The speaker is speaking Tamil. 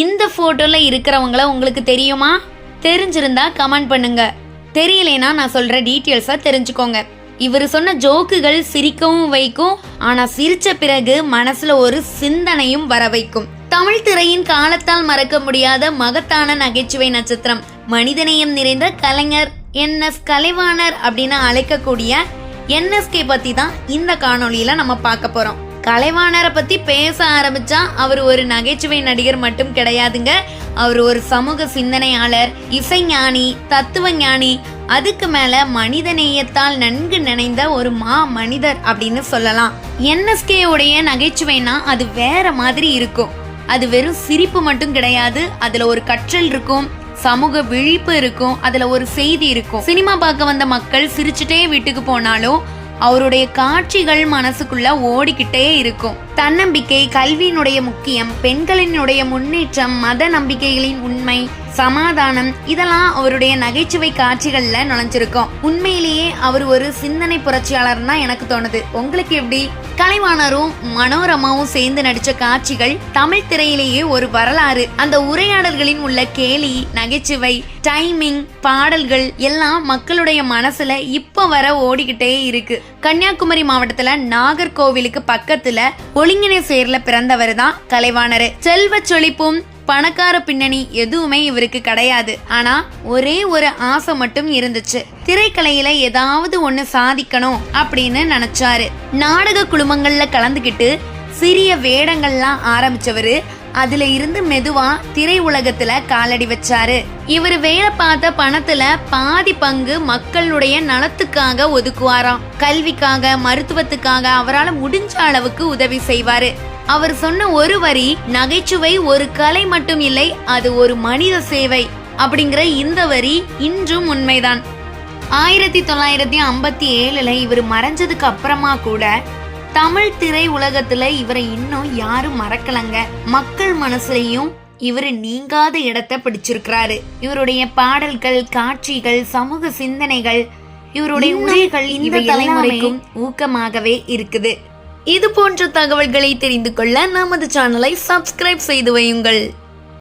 இந்த போட்டோல இருக்கிறவங்கள உங்களுக்கு தெரியுமா? தெரிஞ்சிருந்தா கமெண்ட் பண்ணுங்க. தெரியலைனா நான் சொல்ற டீட்டெயில்ஸா தெரிஞ்சுக்கோங்க. இவர் சொன்ன ஜோக்குகள் சிரிக்கவும் வைக்கும் ஆனா சிரிச்ச பிறகு மனசுல ஒரு சிந்தனையும் வர வைக்கும். தமிழ் திரையின் காலத்தால் மறக்க முடியாத மகத்தான நகைச்சுவை நட்சத்திரம். மனிதநேயம் நிறைந்த கலைஞர் என் எஸ் கலைவாணர் அப்படின்னு அழைக்கக்கூடிய என்எஸ்கே பத்தி தான் இந்த காணொளியில நம்ம பார்க்க போறோம். கலைவாணரை பத்தி பேச ஆரம்பிச்சா அவர் ஒரு நகைச்சுவை நடிகர் மட்டும் கிடையாதுங்க. அவர் ஒரு சமூக சிந்தனையாளர் இசைஞானி தத்துவ ஞானி அதுக்கு மேல மனித நேயத்தால் நன்கு நினைந்த ஒரு மா மனிதர் அப்படின்னு சொல்லலாம். என்எஸ்கே உடைய நகைச்சுவைனா அது வேற மாதிரி இருக்கும். அது வெறும் சிரிப்பு மட்டும் கிடையாது. அதுல ஒரு கற்றல் இருக்கும் சமூக விழிப்பு இருக்கும் அதுல ஒரு செய்தி இருக்கும். சினிமா பார்க்க வந்த மக்கள் சிரிச்சுட்டே வீட்டுக்கு போனாலும் அவருடைய காட்சிகள் மனசுக்குள்ள ஓடிக்கிட்டே இருக்கும். தன்னம்பிக்கை கல்வியினுடைய முக்கியம் பெண்களினுடைய முன்னேற்றம் மத நம்பிக்கைகளின் உண்மை சமாதானம். இதெல்லாம் அவருடைய நகைச்சுவை காட்சிகள்ல நுழைஞ்சிருக்கும். உண்மையிலேயே அவர் ஒரு சிந்தனை புரட்சியாளர்னா எனக்கு தோணுது. உங்களுக்கு எப்படி? கலைவாணரும் மனோரமாவும் சேர்ந்து நடிச்ச காட்சிகள் தமிழ் திரையிலேயே ஒரு வரலாறு. அந்த உரையாடல்களின் உள்ள கேலி நகைச்சுவை டைமிங் பாடல்கள் எல்லாம் மக்களுடைய மனசுல இப்ப வர ஓடிக்கிட்டே இருக்கு. கன்னியாகுமரி மாவட்டத்துல நாகர்கோவிலுக்கு பக்கத்துல ஒழுங்கினை சேர்ல பிறந்தவர் தான் கலைவாணர். செல்வ செழிப்பும் பணக்கார பின்னணி எதுவுமே இவருக்கு கிடையாது. ஆனா ஒரே ஒரு ஆசை மட்டும் இருந்துச்சு. திரைக்கலையில ஏதாவது ஒண்ணு சாதிக்கணும் அப்படின்னு நினைச்சாரு. நாடக குழுமங்கள்ல கலந்துக்கிட்டு சிறிய வேடங்கள்லாம் ஆரம்பிச்சவரு அதுல இருந்து மெதுவா திரை உலகத்துல காலடி வச்சாரு. இவர் வேலை பார்த்த பணத்துல பாதி பங்கு மக்களுடைய நலத்துக்காக ஒதுக்குவாராம். கல்விக்காக மருத்துவத்துக்காக அவரால் முடிஞ்ச அளவுக்கு உதவி செய்வாரு. அவர் சொன்ன ஒரு வரி நகைச்சுவை ஒரு கலை மட்டும் இல்லை அது ஒரு மனித சேவை அப்படிங்கிற இந்த வரி இன்றும் உண்மைதான். ஆயிரத்தி தொள்ளாயிரத்தி ஐம்பத்தி ஏழுல இவர் மறைஞ்சதுக்கு அப்புறமா கூட தமிழ் திரை உலகத்துல இவரை இன்னும் யாரும் மறக்கலங்க. மக்கள் மனசுலயும் இவர் நீங்காத இடத்தை பிடிச்சிருக்கிறாரு. இவருடைய பாடல்கள் காட்சிகள் சமூக சிந்தனைகள் இவருடைய உரைகள் இந்த தலைமுறைக்கும் ஊக்கமாகவே இருக்குது. இது போன்ற தகவல்களை தெரிந்து கொள்ள நமது சேனலை சப்ஸ்கிரைப் செய்து வையுங்கள்.